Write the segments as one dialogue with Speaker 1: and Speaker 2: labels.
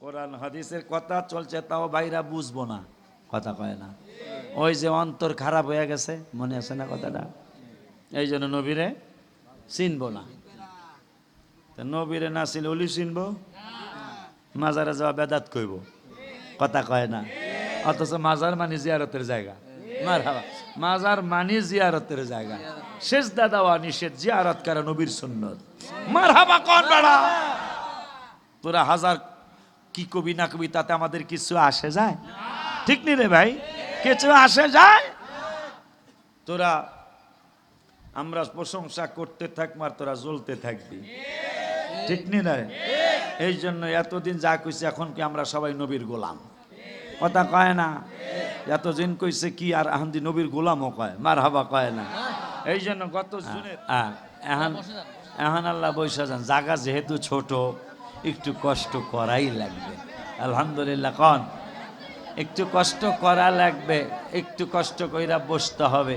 Speaker 1: কোরআন, হাদিসের কথা চলছে, তাও বাইরা বুঝব না। কথা কয় না। ওই যে অন্তর খারাপ হয়ে গেছে, মনে আছে না কথাটা? এই জন্য নবীরে চিনবো না। নবীরে না চিনলে অলি চিনবো? মাজারে যাওয়া বেদাত কইব। কথা কয় না। অথচ মাজার মানে জিয়ারতের জায়গা। মাজার মানে জিয়ারতের জায়গা। শেষ দাদাওয়া নিষেধ, জিয়ারত করে নবীর সুন্নত। মার হাবা কন বেড়া। তোরা হাজার কি কবি না কবি তাতে আমাদের কিছু আসে যায়? ঠিক নি রে ভাই? কিছু আসে যায়? তোরা আমরা প্রশংসা করতে থাকব আর তোরা জ্বলতে থাকবি। ঠিক নি রে? এই জন্য এতদিন যা কইছে এখন কি আমরা সবাই নবীর গোলাম? কথা কয় না? এত এতদিন কইছে কি আর আহান্দি নবীর গোলামও কয় মার হাবা কয় না? এই জন্য গত জুনে এখন এখন আল্লাহ বৈশা যান জায়গা যেহেতু ছোট একটু কষ্ট করাই লাগবে। আলহামদুলিল্লাহ, কন। একটু কষ্ট করা লাগবে, একটু কষ্ট কইরা বসতে হবে,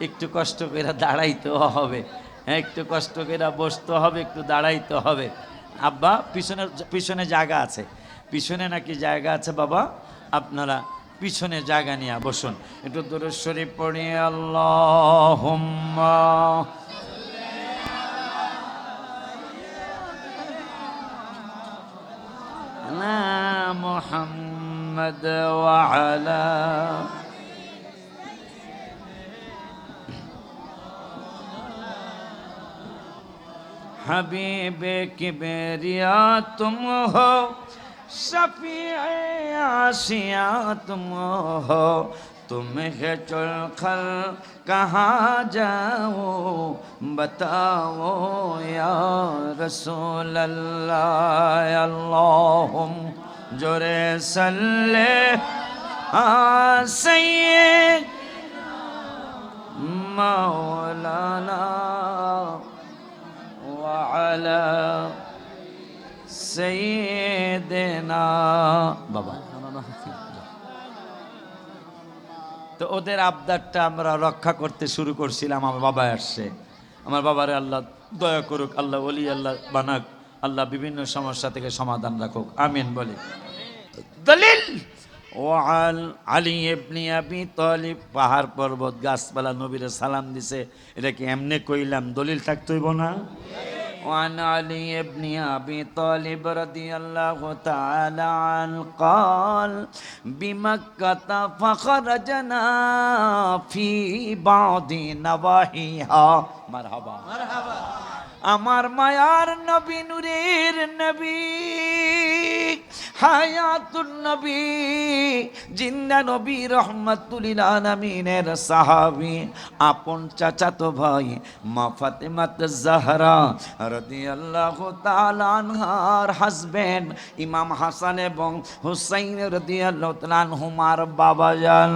Speaker 1: একটু কষ্ট কইরা দাঁড়াইতেও হবে হ্যাঁ একটু কষ্ট কইরা বসতে হবে, একটু দাঁড়াইতে হবে। আব্বা পিছনে পিছনে জায়গা আছে। পিছনে নাকি জায়গা আছে, বাবা? আপনারা পিছনে জায়গা নিয়ে বসুন। একটু দূরেশ্বরী পড়ি আল্লাহ على محمد وعلى حبیب کبریا تم ہو شفیع آسیا تم ہو تم ہے چل خل کہاں جاؤ؟ بتاؤ یا رسول اللہ، اللہم جرے صلی آ سید مولانا وعلى سيدنا বাবা তো ওদের আবদারটা আমরা রক্ষা করতে শুরু করছিলাম, আমার বাবা আসছে। আমার বাবারে আল্লাহ দয়া করুক, আল্লাহ ওলি, আল্লাহ বানাক, আল্লাহ বিভিন্ন সমস্যা থেকে সমাধান রাখুক। আমিন বলি। দলিল, ওয়াল আলী ইবনে আবি তালিব, পাহাড় পর্বত, গাছপালা নবীরে সালাম দিছে। এটা কি এমনি কইলাম? দলিল থাকতে হইব না? وعن علي بن أبي طالب رضي الله تعالى عنه قال بمكة فخرجنا في بعض نواحيها. مرحبا. مرحبا. আমার মায়ার নবী, নূরের নবী, হায়াতুন নবী, জিন্দা নবী রহমাতুল আলামিনের সাহাবী, আপন চাচাতো ভাই মা ফাতেমাত জাহরা রাদিয়াল্লাহু তাআলা আনহার হাজবেন্ড ইমাম হাসান এবং হুসাইন রাদিয়াল্লাহু তাআলা আনহুমার বাবা যান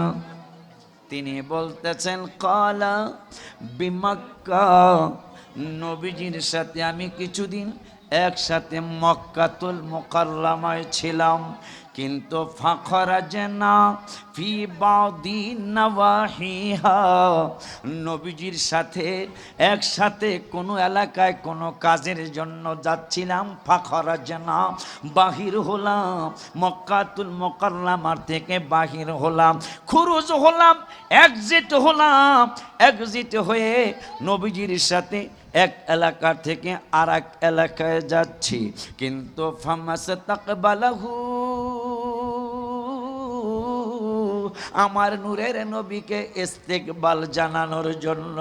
Speaker 1: তিনি বলতেছেন, কলা বিমাক্কা নবীজির সাথে আমি কিছুদিন একসাথে মক্কাতুল মোকাল্লামায় ছিলাম। কিন্তু ফাঁকরা না ফি বাদি নওয়াহিহা। নবীজির সাথে একসাথে কোনো এলাকায় কোনো কাজের জন্য যাচ্ছিলাম। ফাঁকরা না বাহির হলাম, মক্কাতুল মোকাল্লামার থেকে বাহির হলাম, খুরুজ হলাম, একজিট হলাম, একজিট হয়ে নবীজির সাথে এক এলাকা থেকে আর এক এলাকায় যাচ্ছি। কিন্তু ফামাসে তাকবালাহু, আমার নূরের নবীকে ইস্তেকবাল জানানোর জন্য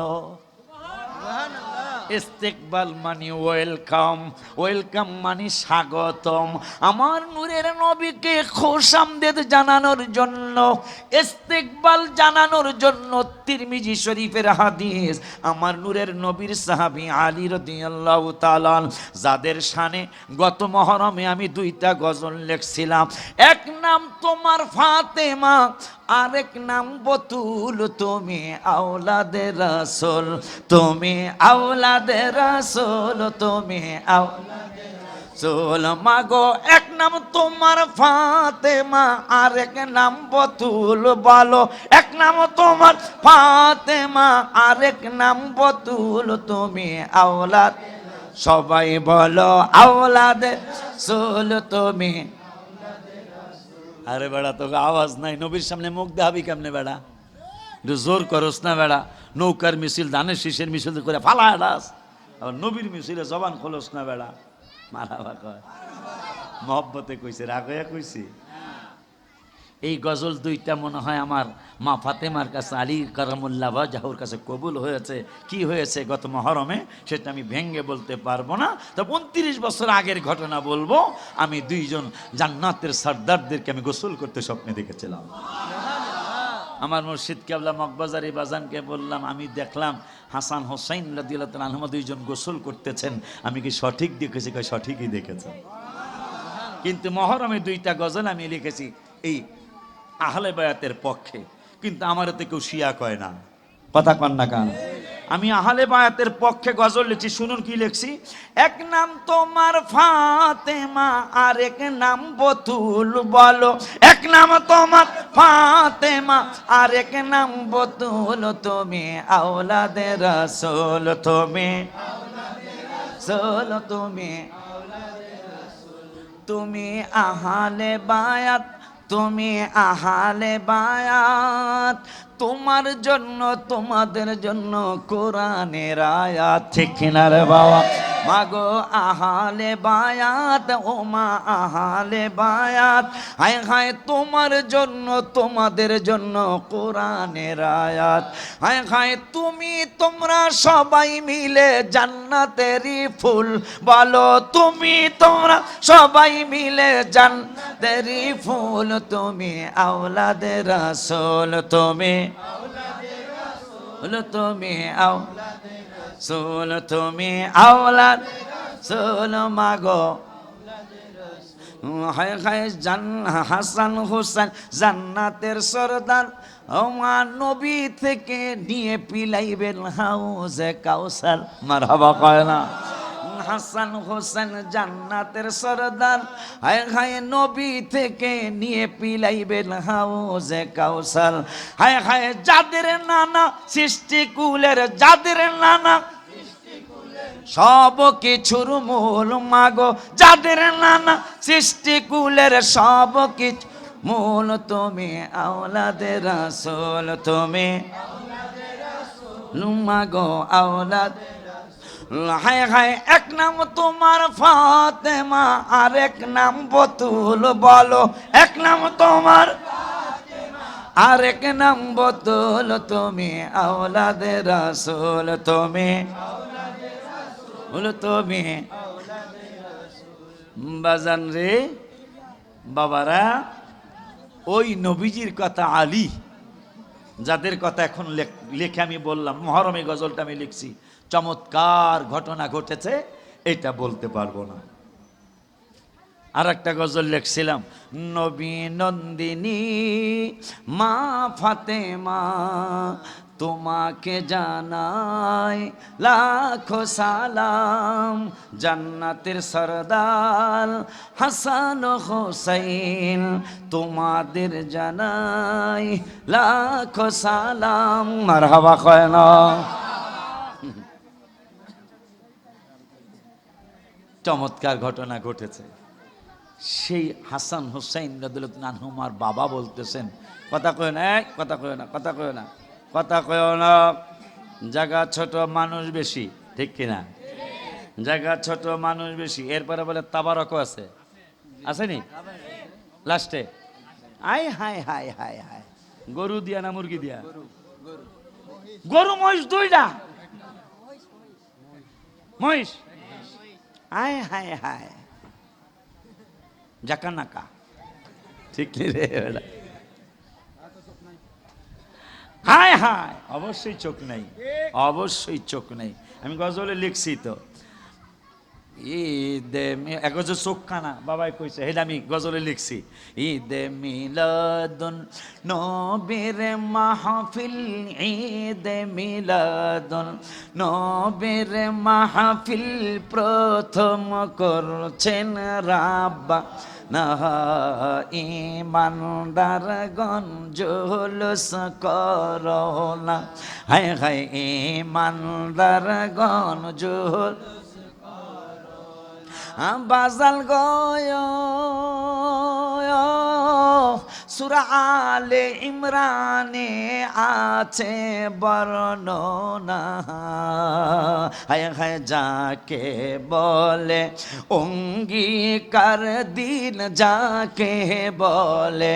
Speaker 1: ইস্তেকবাল মানে ওয়েলকাম ওয়েলকাম মানে স্বাগতম। আমার নূরের নবীকে খোশামদেদ জানানোর জন্য, ইস্তেকবাল জানানোর জন্য তিরমিজি শরীফের হাদিস। আমার নূরের নবীর সাহাবী আলী রাদিয়াল্লাহু তাআলা যাদের শানে গত মহরমে আমি দুইটা গজল লেখছিলাম। এক নাম তোমার ফাতেমা আরেক নাম বতুল, তুমি আওলাদে রাসূল, তুমি আওলাদে রাসূল, তুমি আওলাদে রাসূল। মাগো, এক নাম তোমার ফাতেমা, আরেক নাম বতুল বলো। এক নাম তোমার ফাতেমা, আরেক নাম বতুল, তুমি আওলাদ সবাই বলো, আওলাদে সোল তুমি আরে বেড়া, তোকে আওয়াজ নাই। নবীর সামনে মুখ দেখাবি কেমনে বেড়া? একটু জোর করস না বেড়া। নৌকার মিছিল, ধানের শীষের মিছিল করে ফালা ডাস আবার নবীর মিছিলে জবান খোলস না বেড়া। মারা বা কয়। মহব্বতে কইছে রাগয়া কইছি। এই গজল দুইটা মনে হয় আমার মা ফাতেমার কাছে, আলী কারামুল্লাহ জাহুর কাছে কবুল হয়েছে। কি হয়েছে গত মহরমে? সেটা আমি ভেঙ্গে বলতে পারব না। তো উনত্রিশ বছর আগের ঘটনা বলব। আমি দুইজন জান্নাতের সর্দারদেরকে আমি গোসল করতে স্বপ্নে দেখেছিলাম। আমার মুর্শিদ কেবলা মকবাজারি বাজানকে বললাম, আমি দেখলাম হাসান হোসাইন রাদিয়াল্লাহু তাআলা দুইজন গোসল করতেছেন। আমি কি সঠিক দেখেছি? কই সঠিকই দেখেছেন কিন্তু মহরমে দুইটা গজল আমি লিখেছি। এই আহলে বায়াতের পক্ষে, কিন্তু আমার এতে কেউ শিয়া কয় না। কথা কন না কান? আমি আহলে বায়াতের পক্ষে গজল লিখছি, শুনুন কি লিখছি? এক নাম তোমার ফাতেমা, আর এক নাম বতুল বলো। এক নাম তোমার ফাতেমা, আর এক নাম বতুল তুমি, আওলাদে রাসূল তুমি। রাসূল তুমি। তুমি আহালে বায়াত তুমি আহালে বায়াত তোমার জন্য, তোমাদের জন্য কোরআনের আয়াত। ঠিক রে বাবা? মাগো, আহালে বায়াত, ওমা আহালে বায়াত। হায় হায়, তোমার জন্য, তোমাদের জন্য কোরআনের আয়াত। হায় হায়, তুমি, তোমরা সবাই মিলে জান্নাতেরই ফুল। বলো, তুমি, তোমরা সবাই মিলে জান্নাতেরই ফুল। তুমি আওলাদের রাসূল, তুমি তুমি আও সোল তুমি আওলাদ সোল মাগো। হাসান হোসেন জান্নাতের সরদার, আমার নবী থেকে নিয়ে পিলাইবেন হাউজে কাউসার। মারহাবা, কয় না। হাসান হোসেন জান্নাতের সরদার। হায় হায় নবী থেকে নিয়ে পিলাইবেন হাউজে কাউসার। হায় হায় যাদের নানা সৃষ্টিকুলের যাদের নানা সব কিছুর মূল মাগো। যাদের নানা সৃষ্টিকুলের সব কিছু মূল তুমি আওলাদের রাসূল তুমি। মাগো, আওলাদ হায় হায়, এক নাম তোমার ফাতেমা, আর এক নাম বতুল বলো। এক নাম তোমার আর এক নাম বতুল তুমি আওলাদের রাসূল তুমি। তুমি। বাজান রে, বাবারা, ওই নবীজির কথা আলী যাদের কথা এখন লেখ- আমি বললাম, মহরমে গজলটা আমি লিখছি, চমৎকার ঘটনা ঘটেছে, এটা বলতে পারব না। আর একটা গজল লিখছিলাম, নবী নন্দিনী, মা ফাতেমা তোমাকে জানাই লাখো সালাম, জান্নাতের সরদার হাসান হোসাইন, তোমাদের জানাই লাখো সালাম। মারহাবা কয় না চমৎকার ঘটনা ঘটেছে। সেই হাসান হোসাইন হুসাইন রাদুল্লাহমার বাবা বলতেছেন, কথা কয় না কথা কয় না, কথা কয় না। কথা কয় না। জায়গা ছোট মানুষ বেশি, ঠিক কিনা? জায়গা ছোট মানুষ বেশি। এরপরে বলে তাবারকও আছে। আসেনি? লাস্টে। আই হাই হাই হাই হাই গরু দিয়া না মুরগি দিয়া? গরু, মহিষ দুইটা মহিষ? আয় হায় হায়। জাকা নাকা ঠিক রে হায় হায়। অবশ্যই চোখ নেই। অবশ্যই চোখ নেই। আমি গজলে লিখছি তো। ঈদে মি- এক হচ্ছে চোখ কানা বাবাই কইছে সেটা আমি গজলে লিখছি। ঈদে মিলাদুন নবীর মাহফিল, ঈদে মিলাদুন নবীর মাহফিল প্রথম করছেন রাব্বা। না ইমানদার গঞ্জুলস করোনা হায় হায় ইমানদার গঞ্জুল বাজাল গয়, সুরা আলে ইমরানে আছে বর্ণনা। হায় হায়, যাকে বলে, অঙ্গীকার দিন যাকে বলে,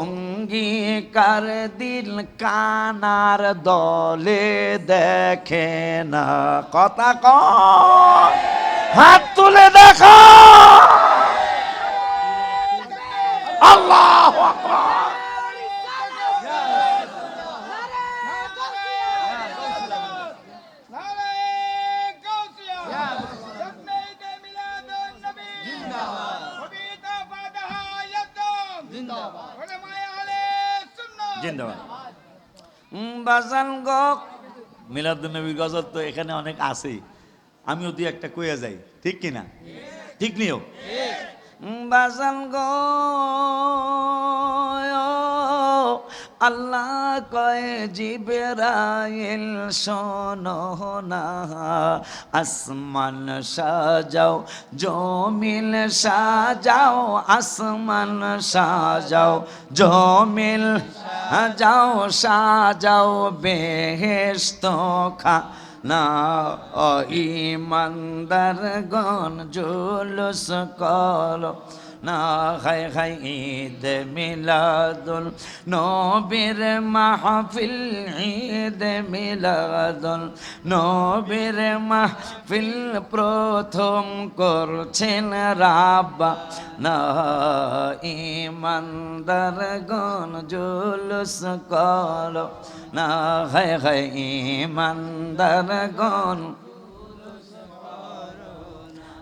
Speaker 1: অঙ্গীকার দিন কানার দলে দেখে না। কথা কর হাত তুলে দেখো। আল্লাহ জিন্দাবাদ। বাজান গো। মিলাদুন্নবী গজল তো এখানে অনেক আছে আমিও দুই একটা কইয়া যাই। ঠিক কিনা? ঠিক। নিও? বাজান গো আল্লাহ কয় জিবেরাইল শোনো আসমান সাজাও জমিল সাজাও আসমান সাজাও জমিল সাজাও সাজাও বেহেস্ত খা না ইমানদার গণ জুলুস কল না খাই খাই ঈদ মিলাদুল নবীর মাহফিল, ঈদ মিলাদুল নবীর মাহফিল প্রথম করছেন রাব্বা। না ইমানদার গণ জুলুস কল না খাই খাই ইমানদার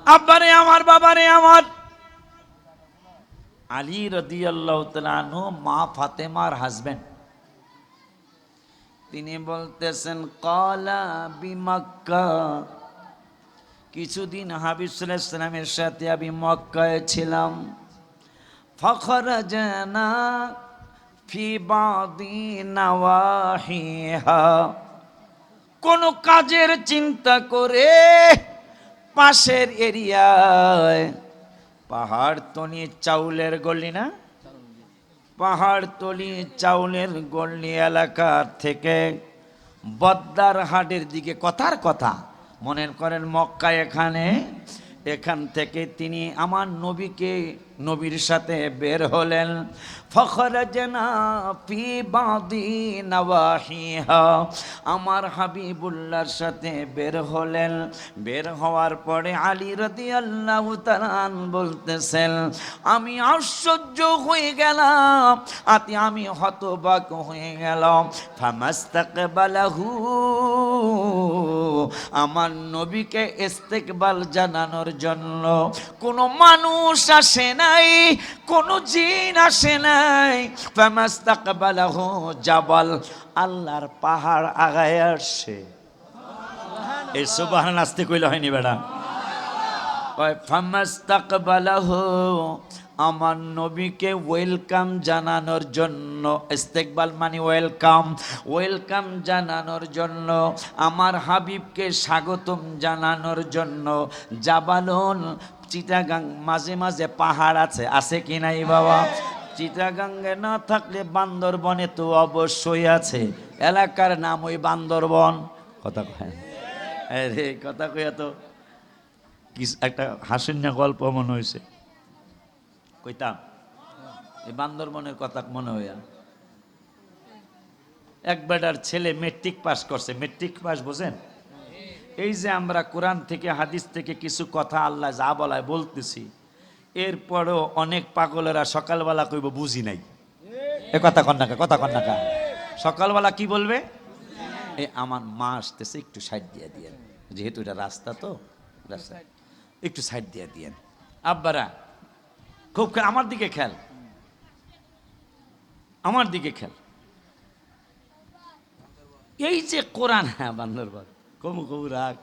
Speaker 1: আব্বারে আমার, বাবারে আমার। আলী রদিয়াল্লাহ তালু মা ফাতেমার হাজবেন্ড তিনি বলতেছেন, কলা বিমক্কা। কিছুদিন হাবিবুল্লাহামের সাথে আমি মক্কায় ছিলাম। ফখর জানা কোনো কাজের চিন্তা করে পাশের এরিয়ায় পাহাড় তনি চাউলের গলি না? পাহাড় তলি চাউলের গল্লি এলাকার থেকে বদ্দার হাটের দিকে কথার কথা। মনে করেন মক্কা এখানে, এখান থেকে তিনি আমার নবীকে নবীর সাথে বের হলেন। ফখর জেনা পি বাদি নওয়াহিহা। আমার হাবিবুল্লাহর সাথে বের হলেন। বের হওয়ার পরে আলী রদি আল্লাহ তালান বলতেছেন, আমি আশ্চর্য হয়ে গেলাম। আতি আমি হতবাক হয়ে গেলাম। ফামাস্তাকবালাহু। আমার নবীকে ইস্তেকবাল জানানোর জন্য কোনো মানুষ আসে নাই কোনো জিন আসে নাই। ফামাস্তাকবালাহু জাবাল আল্লাহর পাহাড় আগায় আসছে। এই সুবাহ নাস্তে কইলে হয়নি বেড়া ফামাস্তাকবালাহু আমার নবীকে ওয়েলকাম জানানোর জন্য ইস্তেকবাল মানে ওয়েলকাম ওয়েলকাম জানানোর জন্য আমার হাবিবকে স্বাগতম জানানোর জন্য জাবালন চিটাগাং মাঝে মাঝে পাহাড় আছে। আছে কি নাই বাবা? চিটাগাঙ্গে না থাকলে বান্দরবনে তো অবশ্যই আছে। এলাকার নাম ওই বান্দরবন। কথা কয়। রে, কথা কইয়া তো কি একটা হাসিন্য গল্প মনে হয়েছে কইতাম, এই বান্দরবনের কথা মনে হইয়া এক বেটার ছেলে মেট্রিক পাস করছে। মেট্রিক পাস বোঝেন? এই যে আমরা কোরআন থেকে, হাদিস থেকে কিছু কথা আল্লাহ যা বলায় বলতেছি, এরপরও অনেক পাগলেরা সকালবেলা কইব, বুঝি নাই। এ কথা কন্যাকা কথা কন্যাকা সকালবেলা কি বলবে? এ, আমার মা আসতেছে, একটু সাইড দিয়ে দিয়েন। যেহেতু এটা রাস্তা তো, রাস্তা। একটু সাইড দিয়ে দিয়েন। আব্বারা, খুব আমার দিকে খেল আমার দিকে খেল এই যে কোরআন হ্যাঁ বান্দরবান। কমু কমু রাখ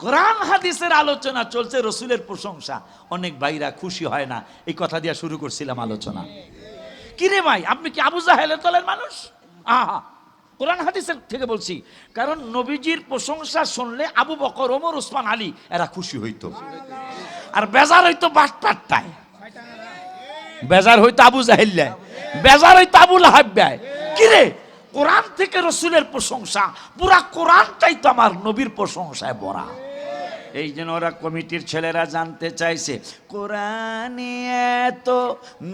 Speaker 1: কোরআন হাদিসের আলোচনা চলছে, রসুলের প্রশংসা। অনেক ভাইরা খুশি হয় না, এই কথা দিয়ে শুরু করছিলাম আলোচনা। কিরে ভাই, আপনি কি আবু জাহেলের দলের মানুষ? আহা, কোরআন হাদিসের থেকে বলছি, কারণ নবীজির প্রশংসা শুনলে আবু বকর, ওমর ওসমান আলী, এরা খুশি হইতো। আর বেজার হইতো বাটপাট্টায়। বেজার হইতো আবু জাহিল্লায় বেজার হইতো আবু লাহাব্যায় কিরে কোরআন থেকে রসুলের প্রশংসা, পুরা কোরআনটাই তো আমার নবীর প্রশংসায় বড়া এই জন্য ওরা কমিটির ছেলেরা জানতে চাইছে, কোরআন এত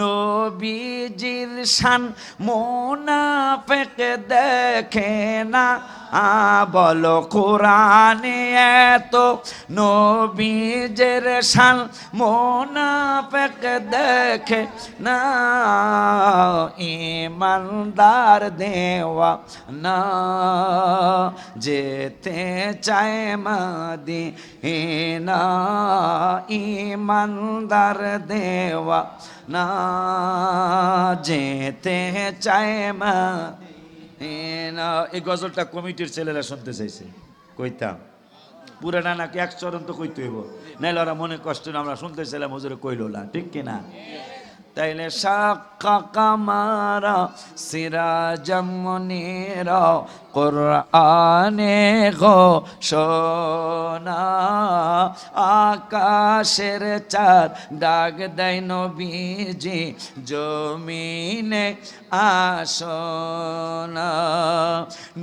Speaker 1: নবীজির শান, মোনাফেক দেখে না। বলো কোরআনে এত নবীজের শান, মোনাফেক দেখে না। ইমানদার দেওয়া না। যেতে চায় মাদি না ইমানদার দেওয়া না। যেতে চায় মা না, এই গজলটা কমিটির ছেলেরা শুনতে চাইছে। কইতাম পুরানা নাকি এক চরণ তো কইতে হইব। নাইলে ওরা মনে কষ্ট না, আমরা শুনতে চাইলাম হুজুরে কইল না ঠিক কিনা? তাইলে সাক্ষা কামারা সিরাজমনিরা কোরআনে সোনা আকাশের চাঁদ ডাক দেয় নবীজি, জমিনে আসনা।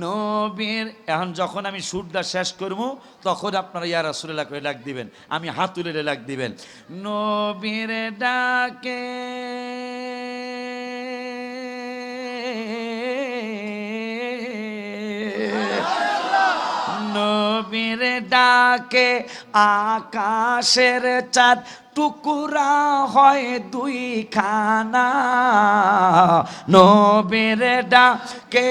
Speaker 1: নবীর, এখন যখন আমি সুরটা শেষ করব, তখন আপনারা ইয়া রাসুল্লাহ করে ডাক দিবেন, আমি হাতুলের ডাক দিবেন। নবীর ডাকে নবীর ডাকে আকাশের চাঁদ, টুকুরা হয় দুই খানা নবীর ডাকে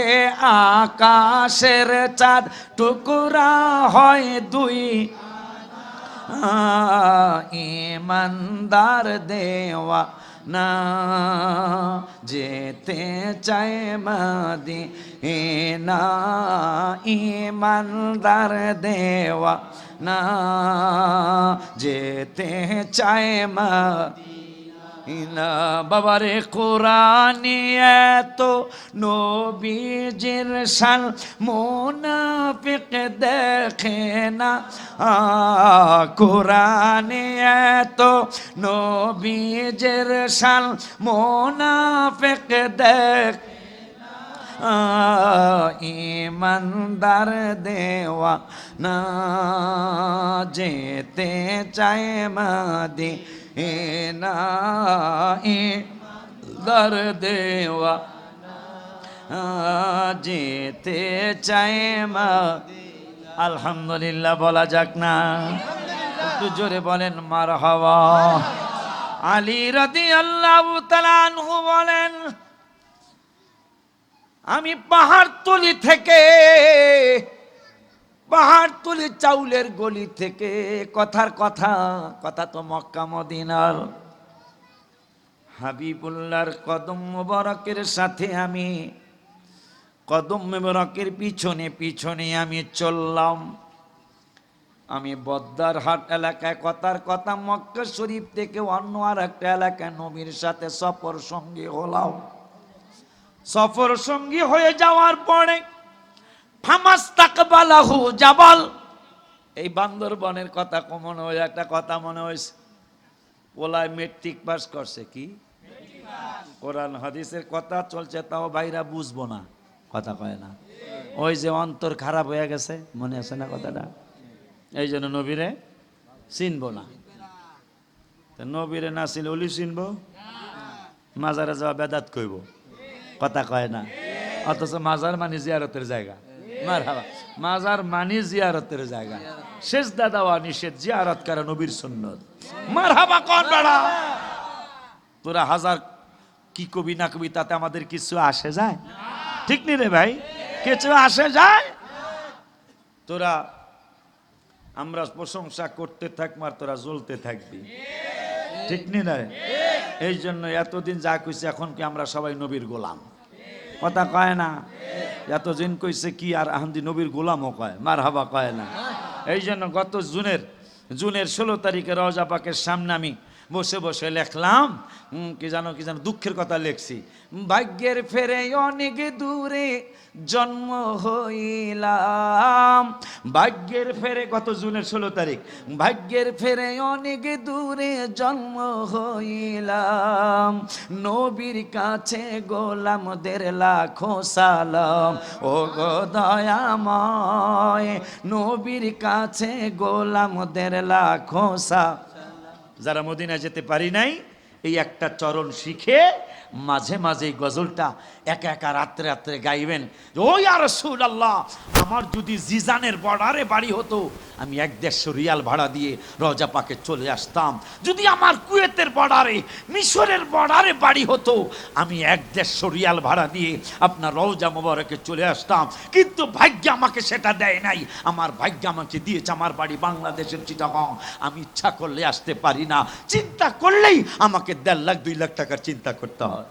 Speaker 1: আকাশের চাঁদ, টুকুরা হয় দুই ইমানদার দেওয়া না। যেতে চাই মাদি না ইমানদার দেওয়া না। যেতে চাই মা ইনা বাবারে কোরআনে এত নবীজির শান, মোনাফিক দেখে না। কোরআনে এত নবীজির শান, মোনাফিক দেখ ইমানদার দেওয়া না, যেতে চায় মাদি এ না দর দেওয়া যেতে চায় মা। আলহামদুলিল্লাহ বলা যাক না। একটু জোরে বলেন মার হওয়া আলী রদি আল্লাহ তালানহু বলেন, আমি পাহাড়তলি থেকে পাহাড়তলি চাউলের গলি থেকে, কথার কথা কথা তো মক্কা মদিনার। হাবিবুল্লাহর কদম মোবারকের সাথে আমি, কদম মোবারকের পিছনে পিছনে আমি চললাম। আমি বদ্দার হাট এলাকায় কথার কথা, মক্কা শরীফ থেকে অন্য আর একটা এলাকায় নবীর সাথে সফর সঙ্গী হলাম। সফর সঙ্গী হয়ে যাওয়ার পরে ফামাস তাকবালাহু জাবাল। এই বান্দরবনের কথা মনে হয়, একটা কথা মনে হয়েছে। ওলায় মেট্রিক পাস করছে কি? কোরআন, হাদিসের কথা চলছে, তাও ভাইরা বুঝব না। কথা কয় না। ওই যে অন্তর খারাপ হয়ে গেছে, মনে আছে না কথাটা? এই জন্য নবীরে চিনবো না। নবীরে না চিনলে অলি চিনবো? মাজারে যাওয়া বেদাত কইব। কথা কয় না। অথচ মাজার মানে জিয়ারতের জায়গা। মার হাবা মাজার মানে জিয়ারতের জায়গা। শেষ দাদাওয়া নিষেধ, জিয়ারত করে নবীর সুন্নত। মার হাবা কন বেড়া? তোরা হাজার কি কবি না কবি, তাতে আমাদের কিছু আসে যায়? ঠিক নি রে ভাই? কিছু আসে যায়? তোরা আমরা প্রশংসা করতে থাকব আর তোরা জ্বলতে থাকবি। ঠিক নি রে? এই জন্য এতদিন যা কইছে, এখন কি আমরা সবাই নবীর গোলাম? কথা কয় না? এতদিন কইছে কি আর আহমদি নবীর গোলামও কয় মার হাবা কয় না। এই জন্য গত জুনের জুনের ষোলো তারিখে রওজা পাকের সামনে আমি বসে বসে লেখলাম কি জানো কি জানো, দুঃখের কথা লেখছি। ভাগ্যের ফেরে অনেক দূরে জন্ম হইলাম। ভাগ্যের ফেরে গত জুনের ষোলো তারিখ? ভাগ্যের ফেরে অনেক দূরে জন্ম হইলাম। নবীর কাছে গোলামদের লাখো সালাম। ও গো দয়াময়, নবীর কাছে গোলামদের লাখো সা যারা মদিনা যেতে পারি নাই, এই একটা চরণ শিখে মাঝে মাঝে এই গজলটা একা একা রাত্রে রাত্রে গাইবেন ও আর আল্লাহ আমার যদি জিজানের বর্ডারে বাড়ি হতো আমি এক দেড়শো রিয়াল ভাড়া দিয়ে রজা পাকে চলে আসতাম। যদি আমার কুয়েতের বর্ডারে, মিশরের বর্ডারে বাড়ি হতো, আমি এক দেড়শো রিয়াল ভাড়া দিয়ে আপনার রওজা মোবারকে চলে আসতাম। কিন্তু ভাগ্য আমাকে সেটা দেয় নাই। আমার ভাগ্য আমাকে দিয়েছে আমার বাড়ি বাংলাদেশের চিটাগং। আমি ইচ্ছা করলে আসতে পারি না। চিন্তা করলেই আমাকে দেড় লাখ, দুই লাখ টাকার চিন্তা করতে হয়।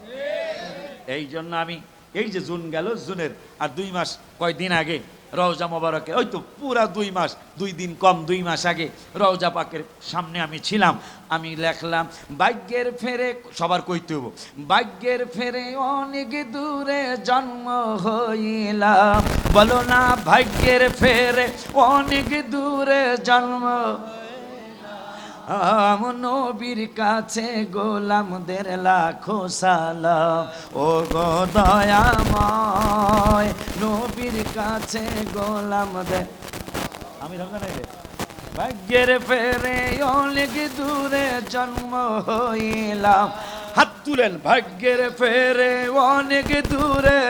Speaker 1: এই জন্য আমি, এই যে জুন গেল, জুনের আর দুই মাস কয়দিন আগে রওজা মোবারকে। ওই তো পুরা দুই মাস, দুই দিন কম, দুই মাস আগে রওজা পাকের সামনে আমি ছিলাম। আমি লেখলাম, ভাগ্যের ফেরে সবার কইতে হব ভাগ্যের ফেরে অনেক দূরে জন্ম হইলাম। বলো না, ভাগ্যের ফেরে অনেক দূরে জন্ম নবীর কাছে গোলামদের লাখো সালাম। ও গো দয়াময় নবীর কাছে গোলামদের আমি ভাগ্যের ফেরে অনেক দূরে জন্ম হইলাম। হাত তুলেন, ভাগ্যের ফেরে অনেক দূরে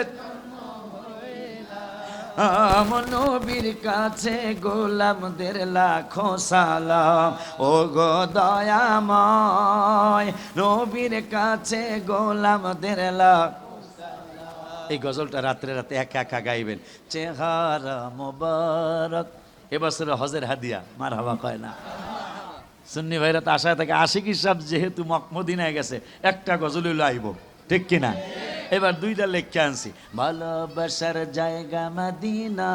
Speaker 1: নবীর কাছে গোলামদের লাখো সালাম। ও গো দয়াময় নবীর কাছে গোলামদের লাখ এই গজলটা রাত্রে রাতে একা একা গাইবেন। চেহারা মোবারক। এবছর হজের হাদিয়া মার হাওয়া কয় না। সুন্নি ভাইরা তো আশায় থাকে, আশিক হিসাব যেহেতু মক- মদিনায় গেছে, একটা গজল হইল আইব ঠিক কিনা? এবার দুইটা লেখকে আনছি। ভালোবাসার জায়গা মদিনা,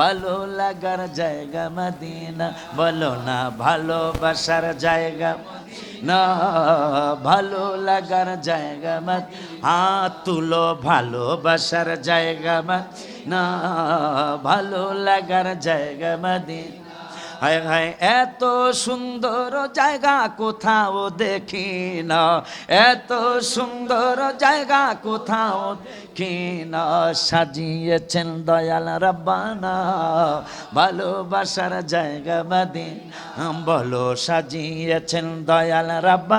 Speaker 1: ভালো লাগার জায়গা মদিনা। বলো না ভালোবাসার জায়গা না ভালো লাগার জায়গা মত হাত তুলো ভালোবাসার জায়গা মত না ভালো লাগার জায়গা মদিনা। হায় হায়, এত সুন্দর জায়গা কোথাও দেখি না এত সুন্দর জায়গা কোথাও দেখি না সাজিয়েছেন দয়াল রব্বানা, ভালোবাসার জায়গা বাদিন বলো, সাজিয়েছেন দয়াল রব্বা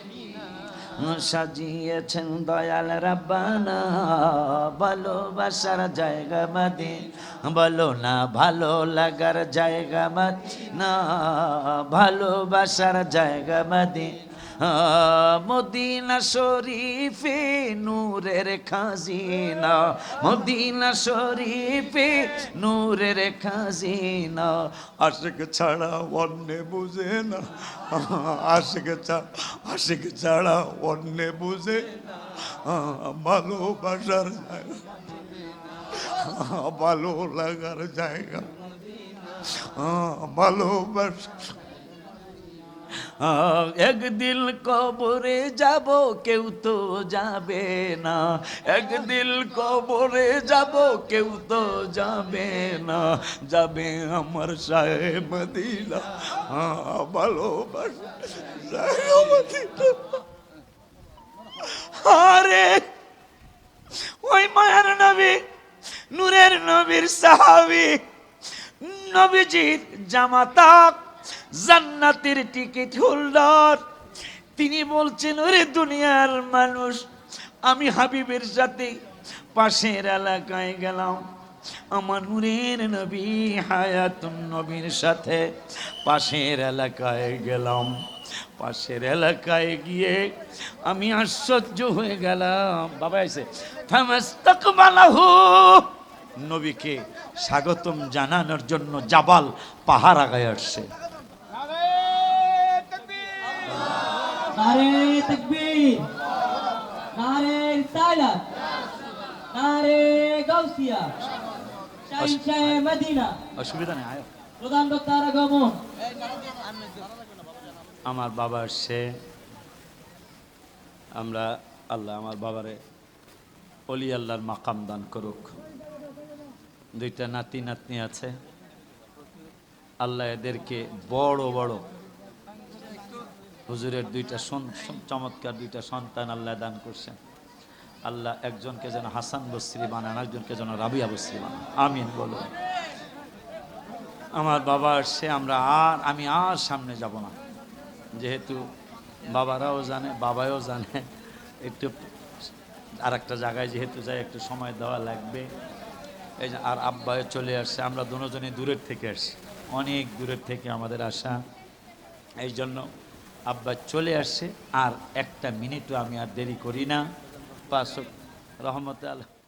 Speaker 1: সাজিয়েছেন দয়াল রাব্বানা। ভালোবাসার জায়গা মাদি বলো না ভালো লাগার জায়গা মাদ না ভালোবাসার জায়গা মাদি মদিনা শরীফে নূরের খাজিনা, মদিনা শরীফে নূরের খাজিনা। আশিক ছাড়া অন্য বুঝে না। আশিক ছাড়া আশিক ছাড়া অন্য বুঝে না। ভালোবাসার জায়গা, ভালো লাগার জায়গা। ভালোবাসা একদিন কবরে যাব, কেউ তো যাবে না। একদিন কবরে যাব, কেউ তো যাবে না। যাবে আমার সাহেব মদিনা। ভালোবাসা। আরে, ওই মায়ার নবী, নূরের নবীর সাহাবি, নবীজির জামাতা জান্নাতের টিকিট হোল্ডার। তিনি বলছেন, ওরে দুনিয়ার মানুষ, আমি হাবিবের সাথে পাশের এলাকায় গেলাম। আমার নূরের নবী হায়াতুন নবীর সাথে পাশের এলাকায় গেলাম। পাশের এলাকায় গিয়ে আমি আশ্চর্য হয়ে গেলাম। বাবা এসে নবীকে স্বাগতম জানানোর জন্য জাবাল পাহাড় আগায় আসছে।
Speaker 2: নারে তকবীর নারে রিসালাত নারে গাউসিয়া শাহিন শাহে মদিনা।
Speaker 1: অসুবিধা নেই আয়।
Speaker 2: প্রধান বক্তার আগমন
Speaker 1: আমার বাবা আসছে। আমরা আল্লাহ আমার বাবারে অলি আল্লাহর মাকাম দান করুক। দুইটা নাতি নাতনি আছে। আল্লাহ এদেরকে বড় বড় হুজুরের দুইটা চমৎকার দুইটা সন্তান আল্লাহ দান করছেন। আল্লাহ একজনকে যেন হাসান বস্রি বানান একজনকে যেন রাবিয়া বস্রি বানান। আমিন বলো। আমার বাবা আসছে, আমরা আর আমি আর সামনে যাব না। যেহেতু বাবারাও জানে বাবাও জানে, একটু আর একটা জায়গায় যেহেতু যাই, একটু সময় দেওয়া লাগবে। এই যে আর আব্বায় চলে আসছে, আমরা দুজনই দূরের থেকে আসছি। অনেক দূরের থেকে আমাদের আসা। এই জন্য আব্বা চলে আসছে। আর একটা মিনিটও আমি আর দেরি করি না। পাঁচ রহমত আল্লাহ।